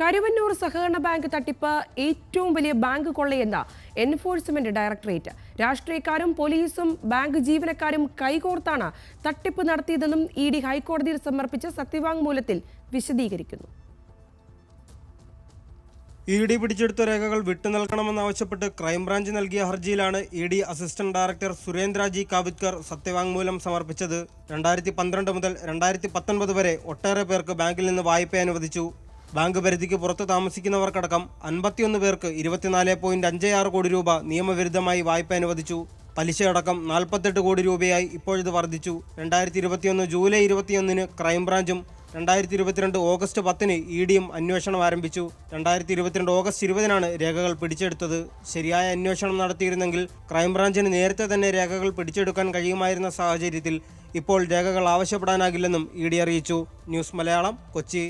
കരുവന്നൂർ സഹകരണ ബാങ്ക് തട്ടിപ്പ് ഏറ്റവും വലിയ ബാങ്ക് കൊള്ളയെന്ന എൻഫോഴ്സ്മെന്റ് ഡയറക്ടറേറ്റ്. രാഷ്ട്രീയക്കാരും പോലീസും ബാങ്ക് ജീവനക്കാരും കൈകോർത്താണ് തട്ടിപ്പ് നടത്തിയതെന്നും ഇ ഡി ഹൈക്കോടതിയിൽ സമർപ്പിച്ച സത്യവാങ്മൂലത്തിൽ വിശദീകരിക്കുന്നു. ഇ ഡി പിടിച്ചെടുത്ത രേഖകൾ വിട്ടു വിട്ടുനൽകണമെന്നാവശ്യപ്പെട്ട് ക്രൈംബ്രാഞ്ച് നൽകിയ ഹർജിയിലാണ് E D assistant director Surendra G Kavitkar സത്യവാങ്മൂലം സമർപ്പിച്ചത്. രണ്ടായിരത്തി പന്ത്രണ്ട് മുതൽ രണ്ടായിരത്തി പത്തൊൻപത് വരെ ഒട്ടേറെ പേർക്ക് ബാങ്കിൽ നിന്ന് വായ്പ അനുവദിച്ചു. ബാങ്ക് പരിധിക്ക് പുറത്ത് താമസിക്കുന്നവർക്കടക്കം അൻപത്തിയൊന്ന് പേർക്ക് ഇരുപത്തിനാല് പോയിന്റ് അഞ്ച് ആറ് കോടി രൂപ നിയമവിരുദ്ധമായി വായ്പ അനുവദിച്ചു. പലിശയടക്കം നാൽപ്പത്തെട്ട് കോടി രൂപയായി ഇപ്പോഴിത് വർദ്ധിച്ചു. രണ്ടായിരത്തി ഇരുപത്തിയൊന്ന് ജൂലൈ ഇരുപത്തിയൊന്നിന് ക്രൈംബ്രാഞ്ചും രണ്ടായിരത്തി ഇരുപത്തിരണ്ട് ഓഗസ്റ്റ് പത്തിന് ഇ ഡിയും അന്വേഷണം ആരംഭിച്ചു. രണ്ടായിരത്തി ഇരുപത്തിരണ്ട് ഓഗസ്റ്റ് ഇരുപതിനാണ് രേഖകൾ പിടിച്ചെടുത്തത്. ശരിയായ അന്വേഷണം നടത്തിയിരുന്നെങ്കിൽ ക്രൈംബ്രാഞ്ചിന് നേരത്തെ തന്നെ രേഖകൾ പിടിച്ചെടുക്കാൻ കഴിയുമായിരുന്ന സാഹചര്യത്തിൽ ഇപ്പോൾ രേഖകൾ ആവശ്യപ്പെടാനാകില്ലെന്നും ഇ ഡി അറിയിച്ചു. ന്യൂസ് മലയാളം കൊച്ചി.